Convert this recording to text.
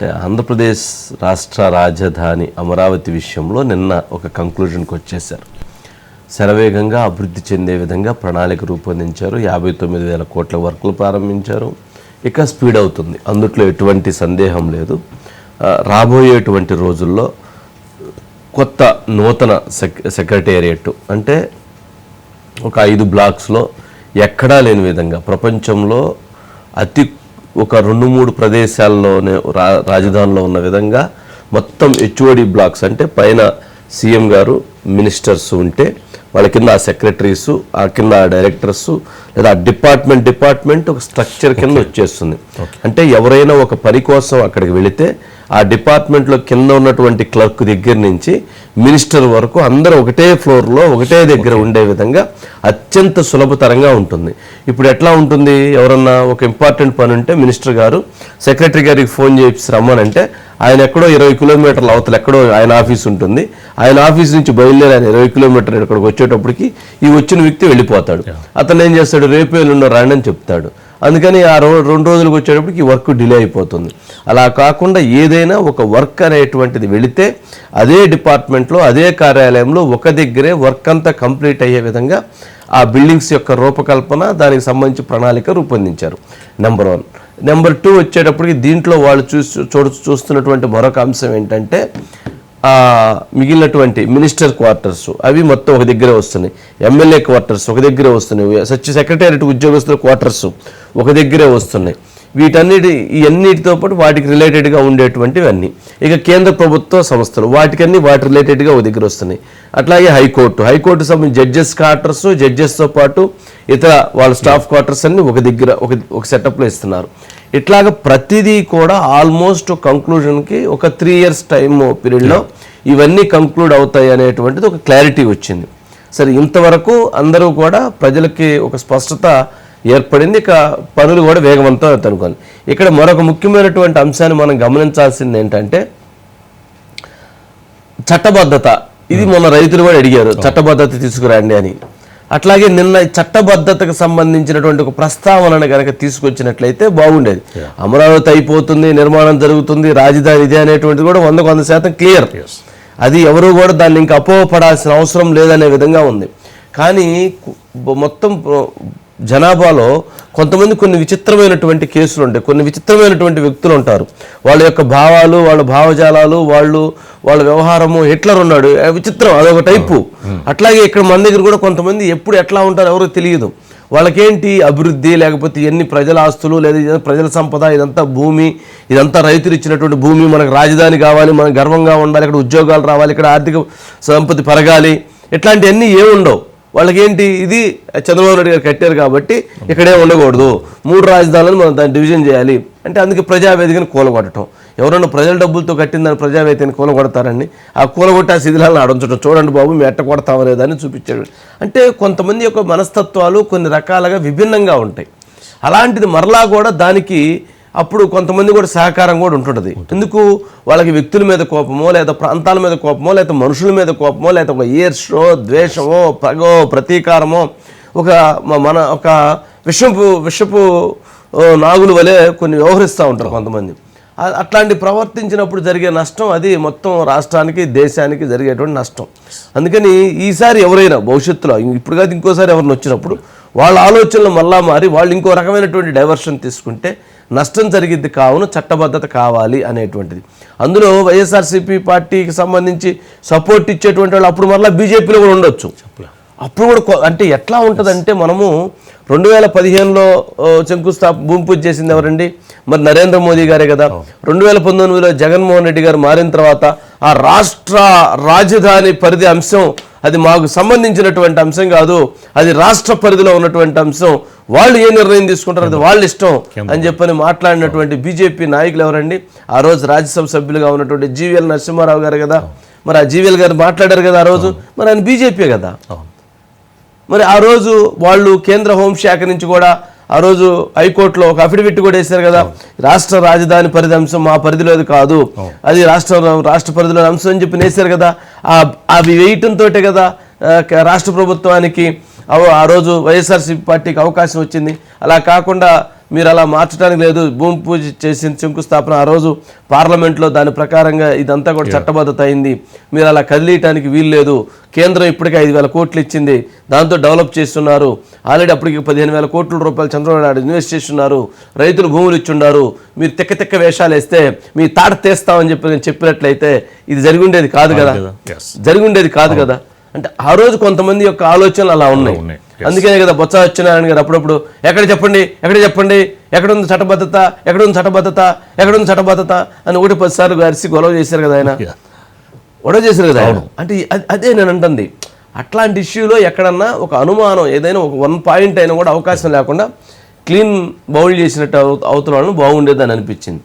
అంటే ఆంధ్రప్రదేశ్ రాష్ట్ర రాజధాని అమరావతి విషయంలో నిన్న ఒక కంక్లూజన్కి వచ్చేశారు. శరవేగంగా అభివృద్ధి చెందే విధంగా ప్రణాళిక రూపొందించారు. యాభై తొమ్మిది వేల కోట్ల వర్కులు ప్రారంభించారు. ఇక స్పీడ్ అవుతుంది. అందుట్లో ఎటువంటి సందేహం లేదు. రాబోయేటువంటి రోజుల్లో కొత్త నూతన సెక్ సెక్రటేరియట్ అంటే ఒక ఐదు బ్లాక్స్లో ఎక్కడా లేని విధంగా ప్రపంచంలో అతి ఒక రెండు మూడు ప్రదేశాల్లోనే రా రాజధానిలో ఉన్న విధంగా మొత్తం హెచ్ఓడి బ్లాక్స్ అంటే పైన సీఎం గారు మినిస్టర్స్ ఉంటే వాళ్ళ కింద ఆ సెక్రటరీస్ ఆ కింద ఆ డైరెక్టర్స్ లేదా ఆ డిపార్ట్మెంట్ డిపార్ట్మెంట్ ఒక స్ట్రక్చర్ కింద వచ్చేస్తుంది. అంటే ఎవరైనా ఒక పని కోసం అక్కడికి వెళితే ఆ డిపార్ట్మెంట్లో కింద ఉన్నటువంటి క్లర్క్ దగ్గర నుంచి మినిస్టర్ వరకు అందరూ ఒకటే ఫ్లోర్లో ఒకటే దగ్గర ఉండే విధంగా అత్యంత సులభతరంగా ఉంటుంది. ఇప్పుడు ఎట్లా ఉంటుంది? ఎవరన్నా ఒక ఇంపార్టెంట్ పని ఉంటే మినిస్టర్ గారు సెక్రటరీ గారికి ఫోన్ చేసి రమ్మనంటే ఆయన ఎక్కడో ఇరవై కిలోమీటర్ల అవతల ఎక్కడో ఆయన ఆఫీస్ ఉంటుంది. ఆయన ఆఫీస్ నుంచి బయలుదేరి ఆయన ఇరవై కిలోమీటర్ ఇక్కడికి వచ్చేటప్పటికి ఈ వచ్చిన వ్యక్తి వెళ్ళిపోతాడు. అతను ఏం చేస్తాడు? రేపు ఎల్లుండో రాండి అని చెప్తాడు. అందుకని ఆ రో రెండు రోజులకు వచ్చేటప్పటికి వర్క్ డిలే అయిపోతుంది. అలా కాకుండా ఏదైనా ఒక వర్క్ అనేటువంటిది వెళితే అదే డిపార్ట్మెంట్లో అదే కార్యాలయంలో ఒక దగ్గరే వర్క్ అంతా కంప్లీట్ అయ్యే విధంగా ఆ బిల్డింగ్స్ యొక్క రూపకల్పన దానికి సంబంధించి ప్రణాళిక రూపొందించారు. నెంబర్ వన్ నెంబర్ టూ వచ్చేటప్పటికి దీంట్లో వాళ్ళు చూసి చూడ చూస్తున్నటువంటి మరొక అంశం ఏంటంటే మిగిలినటువంటి మినిస్టర్ క్వార్టర్స్ అవి మొత్తం ఒక దగ్గరే వస్తున్నాయి. ఎమ్మెల్యే క్వార్టర్స్ ఒక దగ్గరే వస్తున్నాయి. సచ్ సెక్రటేరియట్ ఉద్యోగస్తుల క్వార్టర్స్ ఒక దగ్గరే వస్తున్నాయి. వీటన్నిటి ఇవన్నిటితో పాటు వాటికి రిలేటెడ్గా ఉండేటువంటివన్నీ. ఇక కేంద్ర ప్రభుత్వ సంస్థలు వాటికన్నీ వాటి రిలేటెడ్గా ఒక దగ్గర వస్తున్నాయి. అట్లాగే హైకోర్టు హైకోర్టు సంబంధించి జడ్జెస్ క్వార్టర్స్ జడ్జెస్తో పాటు ఇతర వాళ్ళ స్టాఫ్ క్వార్టర్స్ అన్ని ఒక దగ్గర ఒక ఒక సెటప్లో ఇస్తున్నారు. ఇట్లాగ ప్రతిదీ కూడా ఆల్మోస్ట్ కంక్లూజన్కి ఒక త్రీ ఇయర్స్ టైం పీరియడ్లో ఇవన్నీ కంక్లూడ్ అవుతాయి అనేటువంటిది ఒక క్లారిటీ వచ్చింది. సరే ఇంతవరకు అందరూ కూడా ప్రజలకి ఒక స్పష్టత ఏర్పడింది. ఇక పనులు కూడా వేగవంతం అనుకోండి. ఇక్కడ మరొక ముఖ్యమైనటువంటి అంశాన్ని మనం గమనించాల్సింది ఏంటంటే చట్టబద్ధత. ఇది మొన్న రైతులు కూడా అడిగారు చట్టబద్ధత తీసుకురండి అని. అట్లాగే నిన్న చట్టబద్ధతకు సంబంధించినటువంటి ఒక ప్రస్తావనను కనుక తీసుకొచ్చినట్లయితే బాగుండేది. అమరావతి అయిపోతుంది నిర్మాణం జరుగుతుంది రాజధాని ఇదే అనేటువంటిది కూడా వందకు వంద శాతం క్లియర్. అది ఎవరు కూడా దాన్ని ఇంకా అపోహపడాల్సిన అవసరం లేదనే విధంగా ఉంది. కానీ మొత్తం జనాభాలో కొంతమంది కొన్ని విచిత్రమైనటువంటి కేసులు ఉంటాయి. కొన్ని విచిత్రమైనటువంటి వ్యక్తులు ఉంటారు. వాళ్ళ యొక్క భావాలు వాళ్ళ భావజాలాలు వాళ్ళు వాళ్ళ వ్యవహారము హిట్లర్ ఉన్నాడు. విచిత్రం అదొక టైపు. అట్లాగే ఇక్కడ మన దగ్గర కూడా కొంతమంది ఎప్పుడు ఎట్లా ఉంటారో ఎవరో తెలియదు. వాళ్ళకేంటి అభివృద్ధి లేకపోతే ఎన్ని ప్రజల ఆస్తులు లేదా ప్రజల సంపద ఇదంతా భూమి ఇదంతా రైతులు ఇచ్చినటువంటి భూమి మనకు రాజధాని కావాలి మనకు గర్వంగా ఉండాలి ఇక్కడ ఉద్యోగాలు రావాలి ఇక్కడ ఆర్థిక సంపత్తి పెరగాలి ఇట్లాంటివన్నీ ఏముండవు. వాళ్ళకేంటి? ఇది చంద్రబాబు నాయుడు గారు కట్టారు కాబట్టి ఇక్కడే ఉండకూడదు. మూడు రాజధానులను మనం దాన్ని డివిజన్ చేయాలి. అంటే అందుకే ప్రజావేదికను కూలగొట్టడం. ఎవరన్నా ప్రజల డబ్బులతో కట్టిన దాన్ని ప్రజావేదికని కూలగొడతారండి ఆ కూలగొట్టి ఆ శిథిలాలను అడంచడం చూడండి బాబు మేము ఎట్ట కొడతామో లేదని చూపించాడు. అంటే కొంతమంది యొక్క మనస్తత్వాలు కొన్ని రకాలుగా విభిన్నంగా ఉంటాయి. అలాంటిది మరలా కూడా దానికి అప్పుడు కొంతమంది కూడా సహకారం కూడా ఉంటుంటుంది. ఎందుకు? వాళ్ళకి వ్యక్తుల మీద కోపమో లేదా ప్రాంతాల మీద కోపమో లేదా మనుషుల మీద కోపమో లేదా ఒక ఈర్షో ద్వేషమో పగో ప్రతీకారమో ఒక మన ఒక విషపు విషపు నాగుల వలె కొన్ని వ్యవహరిస్తూ ఉంటారు కొంతమంది. అట్లాంటి ప్రవర్తించినప్పుడు జరిగే నష్టం అది మొత్తం రాష్ట్రానికి దేశానికి జరిగేటువంటి నష్టం. అందుకని ఈసారి ఎవరైనా భవిష్యత్తులో ఇప్పుడు కాదు ఇంకోసారి ఎవరిని వచ్చినప్పుడు వాళ్ళ ఆలోచనలు మళ్ళా మారి వాళ్ళు ఇంకో రకమైనటువంటి డైవర్షన్ తీసుకుంటే నష్టం జరిగిద్ది కావున చట్టబద్ధత కావాలి అనేటువంటిది. అందులో వైఎస్ఆర్సీపీ పార్టీకి సంబంధించి సపోర్ట్ ఇచ్చేటువంటి వాళ్ళు అప్పుడు మళ్ళీ బీజేపీలో కూడా ఉండొచ్చు. అప్పుడు కూడా అంటే ఎట్లా ఉంటుందంటే మనము రెండు వేల పదిహేనులో శంకుస్థాప భూమి పూజ చేసింది ఎవరండి? మరి నరేంద్ర మోదీ గారే కదా. రెండు వేల పంతొమ్మిదిలో జగన్మోహన్ రెడ్డి గారు మారిన తర్వాత ఆ రాష్ట్ర రాజధాని పరిధి అంశం అది మాకు సంబంధించినటువంటి అంశం కాదు. అది రాష్ట్ర పరిధిలో ఉన్నటువంటి అంశం. వాళ్ళు ఏ నిర్ణయం తీసుకుంటారో? అది వాళ్ళ ఇష్టం అని చెప్పని మాట్లాడినటువంటి బీజేపీ నాయకులు ఎవరండి? ఆ రోజు రాజ్యసభ సభ్యులుగా ఉన్నటువంటి జీవీఎల్ నరసింహారావు గారు కదా? మరి ఆ జీవీఎల్ గారు మాట్లాడారు కదా ఆ రోజు? మరి ఆయన బీజేపీ కదా? మరి ఆ రోజు వాళ్ళు కేంద్ర హోంశాఖ నుంచి కూడా ఆ రోజు హైకోర్టులో ఒక అఫిడవిట్ కూడా వేశారు కదా రాష్ట్ర రాజధాని పరిధి అంశం మా పరిధిలో అది కాదు. అది రాష్ట్ర రాష్ట్ర పరిధిలో అంశం అని చెప్పి వేశారు కదా ఆ అవి వేయటంతో కదా రాష్ట్ర ప్రభుత్వానికి ఆ రోజు వైఎస్ఆర్సీపీ పార్టీకి అవకాశం వచ్చింది. అలా కాకుండా మీరు అలా మార్చడానికి లేదు. భూమి పూజ చేసిన శంకుస్థాపన ఆ రోజు పార్లమెంట్లో దాని ప్రకారంగా ఇదంతా కూడా చట్టబద్ధత అయింది. మీరు అలా కదిలియటానికి వీలు లేదు. కేంద్రం ఇప్పటికే ఐదు వేల కోట్లు ఇచ్చింది. దాంతో డెవలప్ చేస్తున్నారు. ఆల్రెడీ అప్పటికి పదిహేను వేల కోట్ల రూపాయలు చంద్రబాబు నాయుడు ఇన్వెస్ట్ చేస్తున్నారు. రైతులు భూములు ఇచ్చున్నారు మీరు తిక్క తిక్క వేషాలు వేస్తే మీ తాట తీస్తామని చెప్పి నేను చెప్పినట్లయితే ఇది జరిగి ఉండేది కాదు? కదా. జరిగి ఉండేది కాదు కదా? అంటే ఆ రోజు కొంతమంది యొక్క ఆలోచనలు అలా ఉన్నాయి. అందుకనే కదా బొత్స సత్యనారాయణ గారు అప్పుడప్పుడు ఎక్కడ చెప్పండి? ఎక్కడ చెప్పండి? ఎక్కడ ఉంది చట్టబద్ధత? ఎక్కడ ఉంది చట్టబద్ధత? ఎక్కడ ఉంది చట్టబద్ధత? అని ఒకటి పది సార్లు అరిసి గొడవ చేశారు కదా ఆయన. గొడవ చేశారు కదా ఆయన. అంటే అదే నేను అంటుంది. అట్లాంటి ఇష్యూలో ఎక్కడన్నా ఒక అనుమానం ఏదైనా ఒక వన్ పాయింట్ అయినా కూడా అవకాశం లేకుండా క్లీన్ బౌల్ చేసినట్టు అవు- అవుతున్నాను బాగుండేదని అనిపించింది.